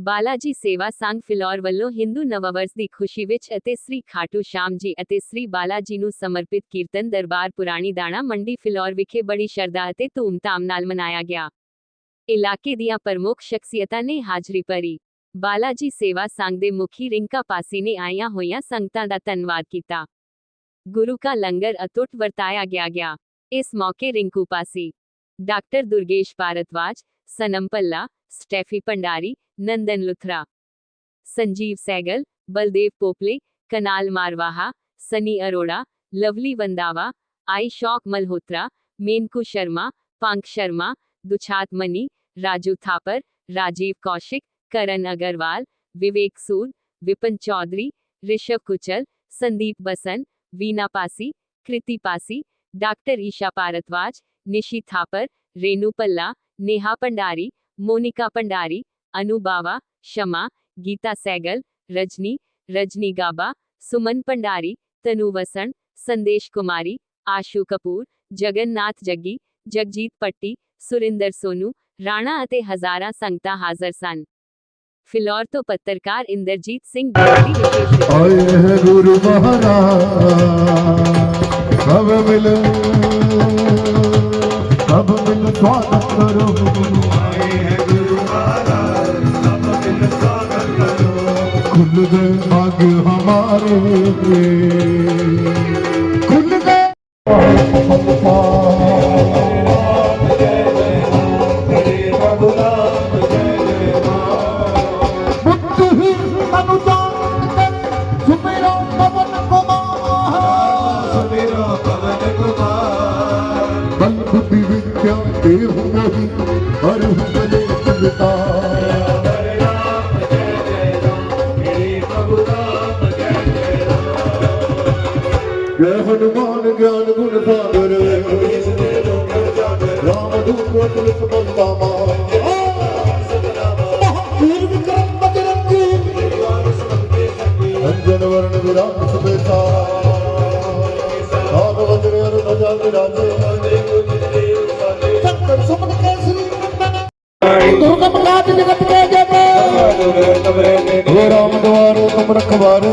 ਬਾਲਾਜੀ ਸੇਵਾ ਸੰਘ ਫਿਲੌਰ ਵੱਲੋਂ ਹਿੰਦੂ ਨਵਵਰਸ ਦੀ ਖੁਸ਼ੀ ਵਿੱਚ ਅਤੇ ਸ੍ਰੀ ਖਾਟੂ ਸ਼ਾਮ ਜੀ ਅਤੇ ਸ੍ਰੀ ਬਾਲਾਜੀ ਨੂੰ ਸਮਰਪਿਤ ਕੀਰਤਨ ਦਰਬਾਰ ਪੁਰਾਣੀ ਦਾਣਾ ਮੰਡੀ ਫਿਲੌਰ ਵਿਖੇ ਬੜੀ ਸ਼ਰਧਾ ਅਤੇ ਧੂਮਧਾਮ ਨਾਲ ਮਨਾਇਆ ਗਿਆ। ਇਲਾਕੇ ਦੀਆਂ ਪ੍ਰਮੁੱਖ ਸ਼ਖਸੀਅਤਾਂ ਨੇ ਹਾਜ਼ਰੀ ਭਰੀ। ਬਾਲਾਜੀ ਸੇਵਾ ਸੰਘ ਦੇ ਮੁਖੀ ਰਿੰਕਾ ਪਾਸੀ ਨੇ ਆਈਆਂ ਹੋਈਆਂ ਸੰਗਤਾਂ ਦਾ ਧੰਨਵਾਦ ਕੀਤਾ। ਗੁਰੂ ਕਾ ਲੰਗਰ ਅਤੁੱਟ ਵਰਤਾਇਆ ਗਿਆ ਗਿਆ। ਇਸ ਮੌਕੇ Rinku Pasi, doctor Durgesh Bhardwaj Sanam Palla Steffi Pandari, Nandan Luthra, Sanjeev Saigal, Baldev Pople, Kanal Marwaha, Sunny Arora, lovely वंदावा आई शॉक मल्होत्रा, मेनकू शर्मा, पंक शर्मा, दुछात मनी, राजू थापर, राजीव कौशिक, करण अग्रवाल, विवेक सूद, विपिन चौधरी, ऋषभ कुचल, संदीप बसन, वीना पासी, कृति पासी, डॉक्टर ईशा भारद्वाज निशी थापर, रेणु पल्ला, नेहा पंडारी मोनिका पंडारी, अनु बावा, शमा, गीता सैगल, रजनी रजनी गाबा, सुमन पंडारी, तनु वसन संदेश कुमारी, आशु कपूर, जगन्नाथ जग्गी, जगजीत पट्टी, सुरिंदर सोनू, राणा अते हजारा संगता हाजर सन। फिलौर तो पत्रकार इंद्रजीत सिंह ਕਰੋ ਖੁੱਲ ਗਏ ਭਾਗ ਹਮਾਰੇ ਖੁੱਲ ਗਏ ਬੁੱਧ ਹੀ ਤਨੁ ਹਨੂਮਾਨ ਗਿਆਨ ਗੁਣ ਸਾਗਰ। ਰਾਮ ਦੂਤ ਤੁਲਸ ਬੰਦਾ ਮਹਾਵੀਰ ਵਿਕਰਮ ਬਜਰੰਗੀ। ਅੰਜਨ ਵਰਨ ਵਿਰਾਮ ਸੁਬੇਸਾ ਆਪ ਵਜਰੇ ਅਰ ਨਜਾ ਵਿਰਾਜੇ ਚੰਦਰ ਸੁਮਨ ਕੇਸਰੀ ਦੁਰਗਮ ਕਾਜ ਜਗਤ ਕੇ ਜਪੇ। ਹੋ ਰਾਮ ਦਵਾਰੇ ਤੁਮ ਰਖਵਾਰੇ।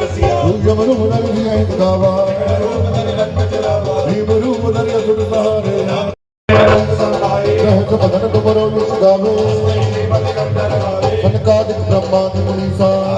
ਤੂੰ ਜਮਰੂ ਬਦਲ ਦੀ ਹੈ ਗਾਵਾ ਨੀ ਮਰੂ ਬਦਲ ਸੁਣ ਸਹਾਰੇ। ਰਹਿਤ ਬਦਨ ਤੁਮਰੋ ਜਿਸ ਗਾਵੇ। ਬ੍ਰਹਮਾ ਦੀ ਮੁਨੀਸਾ